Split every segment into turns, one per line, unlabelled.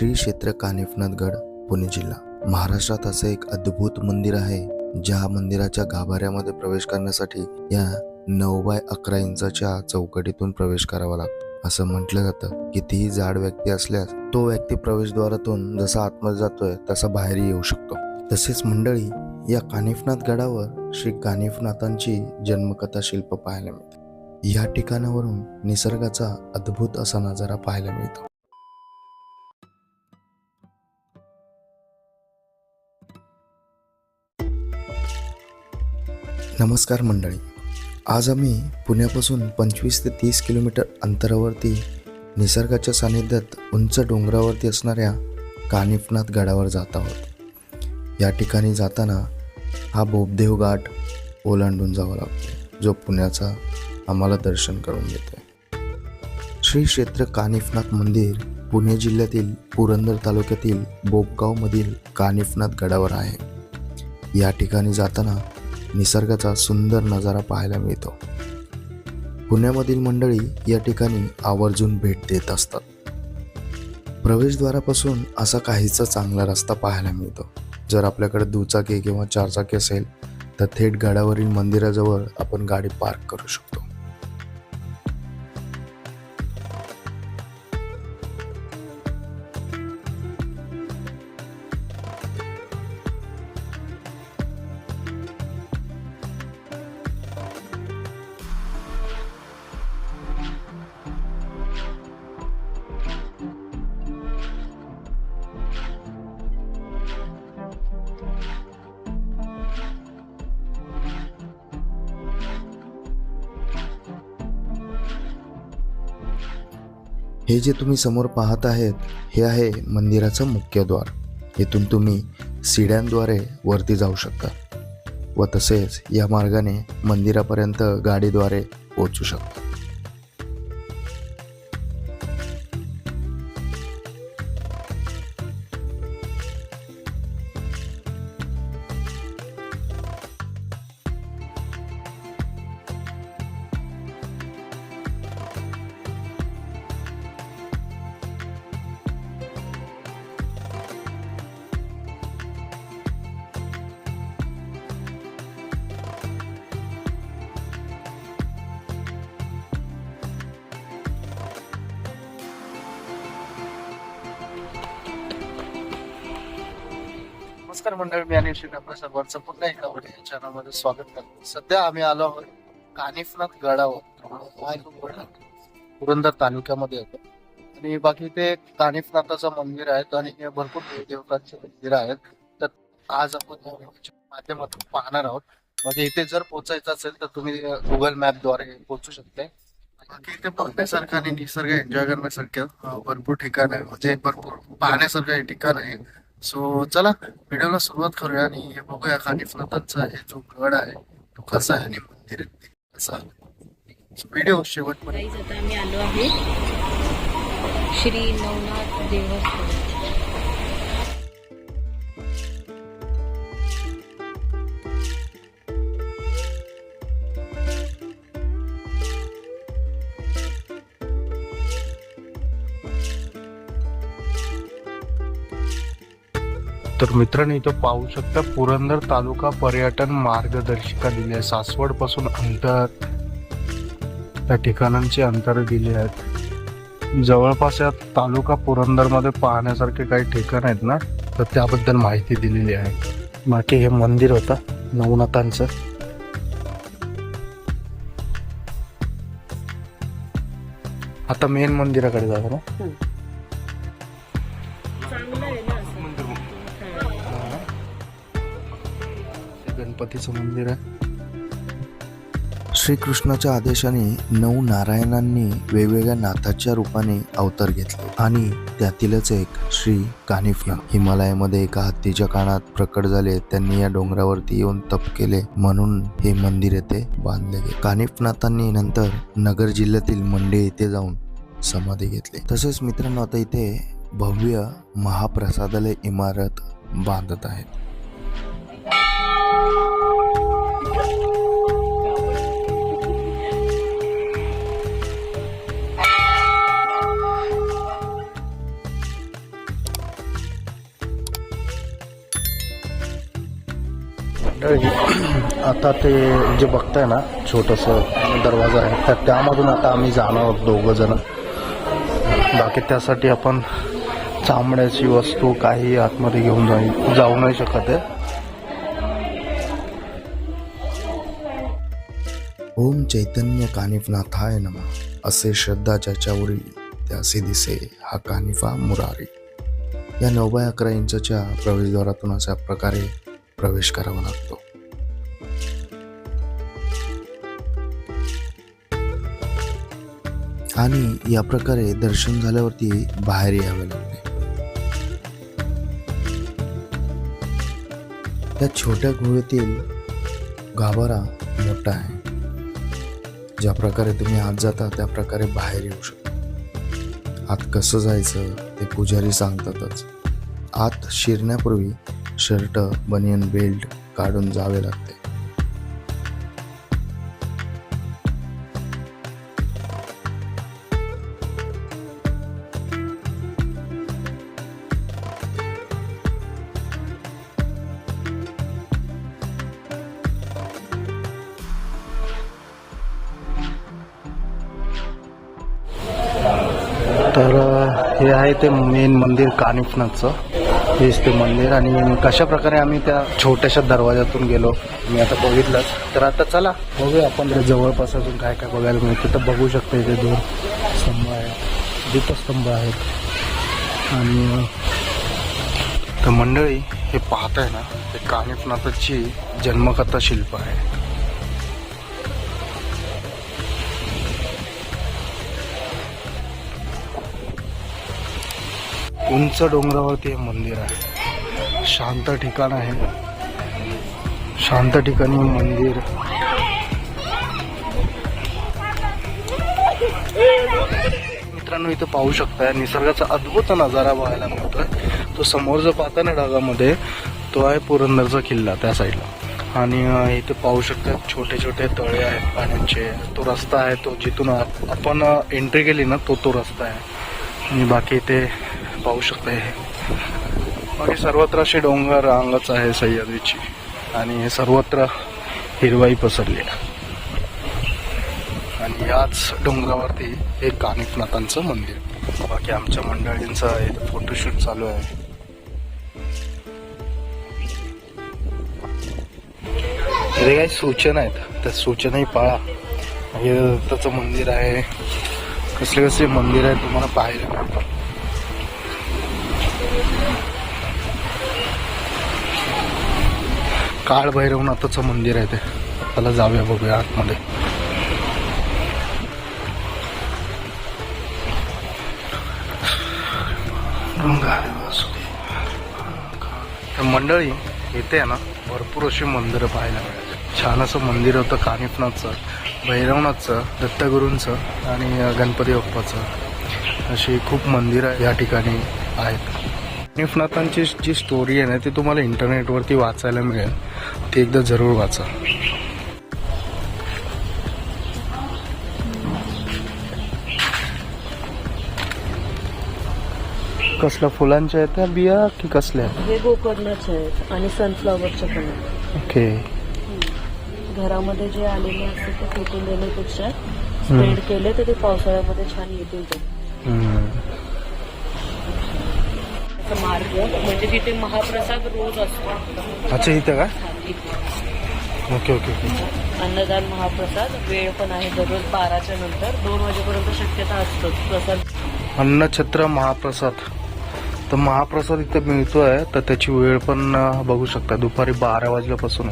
श्री क्षेत्र कानिफनाथ गड पुणे जिल्हा. महाराष्ट्रात असं एक अद्भुत मंदिर आहे ज्या मंदिराच्या गाभाऱ्यामध्ये प्रवेश करण्यासाठी या नऊ बाय अकरा इंचाच्या चौकटीतून प्रवेश करावा लागतो. असं म्हटलं जातं कितीही जाड व्यक्ती असल्यास तो व्यक्ती प्रवेशद्वारातून जसा आतमध्ये जातोय तसा बाहेरही येऊ शकतो. तसेच मंडळी या कानिफनाथ गडावर श्री कानिफनाथांची जन्मकथा शिल्प पाहायला मिळते. या ठिकाणावरून निसर्गाचा अद्भुत असा नजारा पाहायला मिळतो. नमस्कार मंडळी. आज आम्ही पुण्यापासून पंचवीस ते तीस किलोमीटर अंतरावरती निसर्गाच्या सानिध्यात उंच डोंगरावरती असणाऱ्या कानिफनाथ गडावर जात आहोत. या ठिकाणी जाताना हा बोबदेव घाट ओलांडून जावा लागतो जो पुण्याचा आम्हाला दर्शन करून देतो श्री क्षेत्र कानिफनाथ मंदिर पुणे जिल्ह्यातील पुरंदर तालुक्यातील बोपगावमधील कानिफनाथ गडावर आहे. या ठिकाणी जाताना निसर्गाचा सुंदर नजारा पाहायला मिळतो. पुण्यामधील मंडळी या ठिकाणी आवर्जून भेट देत असतात. प्रवेशद्वारापासून असा काहीसा चांगला रस्ता पाहायला मिळतो. जर आपल्याकडे दुचाकी किंवा चारचाकी असेल तर थेट गडावरील मंदिराजवळ आपण गाडी पार्क करू शकतो. हे जे तुम्ही समोर पाहत आहेत हे आहे मंदिराचं मुख्य द्वार. इथून तुम्ही सिड्यांद्वारे वरती जाऊ शकता व तसेच या मार्गाने मंदिरापर्यंत गाडीद्वारे पोहोचू शकता.
नमस्कार मंडळ मी अनिल शिंदे आपल्या सर्वांचं पुन्हा एका मोठ्या चॅनलमध्ये स्वागत करतो. सध्या आम्ही आलो आहोत कानिफनाथ गडावर पुरंदर तालुक्यामध्ये येतो आणि बाकी ते कानिफनाथाचं मंदिर आहे आणि हे भरपूर देवतांचे मंदिर आहेत तर आज आपण या माध्यमातून पाहणार आहोत. म्हणजे इथे जर पोहोचायचं असेल तर तुम्ही गुगल मॅपद्वारे पोहोचू शकते बाकी इथे बघण्यासारखं आणि निसर्ग एन्जॉय करण्यासारखं भरपूर ठिकाण आहे. म्हणजे भरपूर पाहण्यासारखं हे ठिकाण आहे. सो चला व्हिडिओला सुरुवात करूया आणि हे बघूया कानिफनाथांचा हे जो गड आहे तो कसा आहे आणि मंदिर कसा आहे? व्हिडिओ शेवटपर्यंत.
आम्ही आलो आहे श्री नवनाथ देवस्थान
तर मित्रांनो इथं पाहू शकता पुरंदर तालुका पर्यटन मार्गदर्शिका दिली आहे. सासवडपासून अंतर त्या ठिकाणांची अंतर दिले आहेत. जवळपास या तालुका पुरंदरमध्ये पाहण्यासारखे काही ठिकाण आहेत ना तर त्याबद्दल माहिती दिलेली आहे. बाकी हे मंदिर होतं नवनाथांचं. आता मेन मंदिराकडे जाऊ ना. गणपतीचं मंदिर आहे.
श्रीकृष्णाच्या आदेशाने नऊ नारायणांनी वेगवेगळ्या नाथाच्या रूपाने अवतार घेतले आणि त्यातीलच एक श्री कानिफला. हिमालयामध्ये एका हत्तीच्या कानात प्रकट झाले त्यांनी या डोंगरावरती येऊन तप केले म्हणून हे मंदिर येथे बांधले गेले. कानिफनाथांनी नंतर नगर जिल्ह्यातील मंडे येथे जाऊन समाधी घेतली. तसेच मित्रांनो आता इथे भव्य महाप्रसादालय इमारत बांधत आहेत.
मंडळी आता ते जे बघताय ना छोटंसं दरवाजा आहे तर त्यामधून आता आम्ही जाणार आहोत दोघं जण. बाकी त्यासाठी आपण चांबड्याची वस्तू काही आतमध्ये घेऊन जाऊ जाऊ नाही शकत आहे.
ओम चैतन्य कानिफनाथाय नमा असे श्रद्धा ज्याच्यावरील त्यासे दिसे हा कानिफा मुरारी. या नवबाय अकरा इंचच्या प्रवेशद्वारातून अशा प्रकारे प्रवेश करावा लागतो. आणि या प्रकारे दर्शन झाल्यावरती बाहेर यावे लागते. त्या छोट्या गुहेतील गाभारा मोठा आहे. ज्या प्रकारे तुम्ही आत जाता त्या प्रकारे बाहेर येऊ शकता. आत कसं जायचं ते पुजारी सांगतातच. आत शिरण्यापूर्वी शर्ट बनियन बेल्ट काढून जावे लागते.
तर हे आहे ते मेन मंदिर कानिफनाथचं. हेच ते मंदिर आणि कशा प्रकारे आम्ही त्या छोट्याशा दरवाजातून गेलो मी आता बघितलं. तर आता चला बघूया आपण त्या जवळपास अजून काय काय बघायला मिळतं. तर बघू शकतो इथे दोन स्तंभ आहे दीपस्तंभ आहेत. आणि तर मंडळी हे पाहताय ना हे कानिफनाथाची जन्मकथा शिल्प आहे. उंच डोंगरावरती हे मंदिर आहे. शांत ठिकाण आहे. शांत ठिकाणी मंदिर. मित्रांनो इथं पाहू शकताय निसर्गाचा अद्भुत नजारा बघायला मिळतोय. तो समोर जो पाहता ना ढगामध्ये तो आहे पुरंदरचा किल्ला त्या साईडला. आणि इथे पाहू शकता छोटे छोटे तळे आहेत पाण्याचे. तो रस्ता आहे तो जिथून आपण एंट्री केली ना तो तो रस्ता आहे. आणि बाकी इथे पाहू शकता हे बाकी सर्वत्र असे डोंगर रांगच आहे सह्याद्रीची. आणि हे सर्वत्र हिरवाई पसरली आहे. आणि याच डोंगरावरती हे कानिकनाथांचं मंदिर. बाकी आमच्या मंडळींचा इथं फोटोशूट चालू आहे. इथे काही सूचना आहेत. त्या सूचनाही पाळा. हे दत्ताचं मंदिर आहे. कसले कसले मंदिर आहे तुम्हाला पाहायला मिळतात. काळ भैरवनाथाचं मंदिर आहे ते. त्याला जाऊया बघूया आतमध्ये. मंडळी येते आहे ना भरपूर अशी मंदिरं पाहायला मिळाली छान असं मंदिर होतं कानिफनाथचं भैरवनाथचं दत्तगुरूंचं आणि गणपती बाप्पाचं. अशी खूप मंदिरं या ठिकाणी आहेत. कानिफनाथांची जी स्टोरी आहे ना ती तुम्हाला इंटरनेटवरती वाचायला मिळेल. ती एकदा जरूर वाचा. कसल्या फुलांच्या आहेत त्या? बिया की कसल्या
हे गोकर्णाचे आहेत आणि सनफ्लॉवरचे पण आहेत.
ओके.
घरामध्ये जे आलेले असते ते फेकून देण्यापेक्षा स्प्रेड केले तर ते पावसाळ्यामध्ये छान येतील ते.
हम्म.
मार्ग. म्हणजे तिथे महाप्रसाद रोज असतो.
अच्छा इथं का? Okay okay okay.
अन्नदान महाप्रसाद वेळ पण आहे दररोज बाराच्या नंतर. दोन वाजेपर्यंत शक्यता असतोच. प्रसाद
अन्नछत्र महाप्रसाद. तर महाप्रसाद इथं मिळतोय तर त्याची वेळ पण बघू शकता. दुपारी बारा वाजल्यापासून.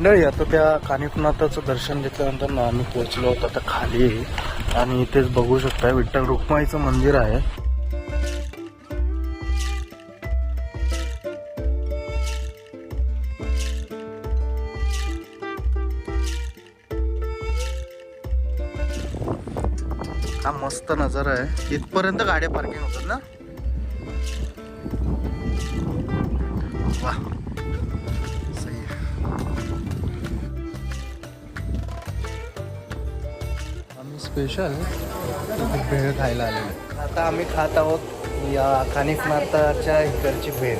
मंडळी आता त्या कानिफनाथाचं दर्शन घेतल्यानंतर ना आम्ही पोहोचलो होतो आता खाली. आणि इथेच बघू शकता विठ्ठल रुक्माईचं मंदिर आहे. हा मस्त नजारा आहे. इथपर्यंत गाड्या पार्किंग होतात ना? वा स्पेशल भेळ खायला आलेलो आता आम्ही खात आहोत या खानिकनाथाच्या इकडची भेळ.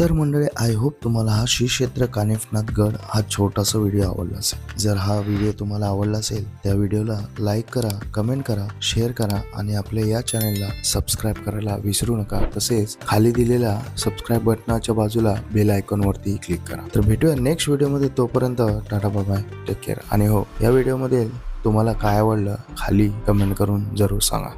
तर मंडळी आय होप तुम्हाला हा श्री क्षेत्र कानिफनाथ गड हा छोटासा व्हिडिओ आवडला असेल. जर हा व्हिडिओ तुम्हाला आवडला असेल त्या व्हिडिओला लाईक करा कमेंट करा शेअर करा आणि आपल्या या चॅनलला सबस्क्राईब करायला विसरू नका. तसेच खाली दिलेल्या सबस्क्राईब बटनाच्या बाजूला बेल आयकॉनवरती क्लिक करा. तर भेटूया नेक्स्ट व्हिडिओमध्ये तोपर्यंत टाटा बाय टेक केअर आणि हो या व्हिडिओमध्ये तुम्हाला काय आवडलं खाली कमेंट करून जरूर सांगा.